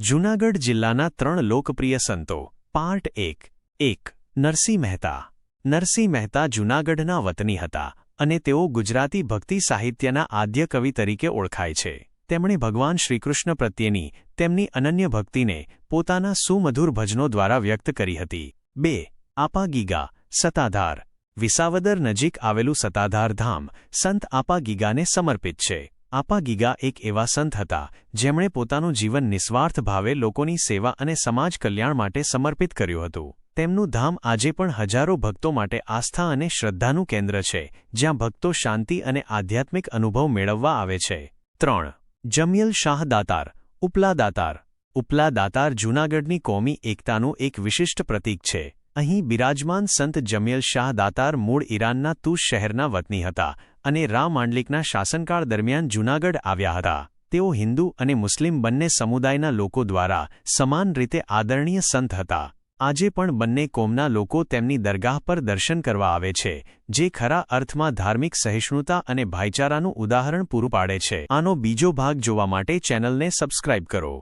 જૂનાગઢ જિલ્લાના ત્રણ લોકપ્રિય સંતો. પાર્ટ એક. એક. નરસિંહ મહેતા. નરસિંહ મહેતા જૂનાગઢના વતની હતા અને તેઓ ગુજરાતી ભક્તિ સાહિત્યના આદ્ય કવિ તરીકે ઓળખાય છે. તેમણે ભગવાન શ્રીકૃષ્ણ પ્રત્યેની તેમની અનન્ય ભક્તિને પોતાના સુમધુર ભજનો દ્વારા વ્યક્ત કરી હતી. બે. આપા ગીગા સતાધાર વિસાવદર નજીક આવેલું સતાધાર ધામ સંત આપા ગીગાને સમર્પિત છે. આપા ગીગા એક એવા સંત હતા, જેમણે પોતાનું જીવન નિસ્વાર્થ ભાવે લોકોની સેવા અને સમાજ કલ્યાણ માટે સમર્પિત કર્યું હતું. તેમનું ધામ આજે પણ હજારો ભક્તો માટે આસ્થા અને શ્રદ્ધાનું કેન્દ્ર છે, જ્યાં ભક્તો શાંતિ અને આધ્યાત્મિક અનુભવ મેળવવા આવે છે. ત્રણ. જમિયલ શાહ દાતાર, ઉપલા દાતાર. ઉપલા દાતાર જૂનાગઢની કોમી એકતાનું એક વિશિષ્ટ પ્રતીક છે. અહીં બિરાજમાન સંત જમિયલ શાહ દાતાર મૂળ ઈરાનના તુશ શહેરના વતની હતા અને રા માંડલિકના શાસનકાળ દરમિયાન જૂનાગઢ આવ્યા હતા. તેઓ હિન્દુ અને મુસ્લિમ બંને સમુદાયના લોકો દ્વારા સમાન રીતે આદરણીય સંત હતા. આજે પણ બંને કોમના લોકો તેમની દરગાહ પર દર્શન કરવા આવે છે, જે ખરા અર્થમાં ધાર્મિક સહિષ્ણુતા અને ભાઈચારાનું ઉદાહરણ પૂરું પાડે છે. આનો બીજો ભાગ જોવા માટે ચેનલને સબસ્ક્રાઇબ કરો.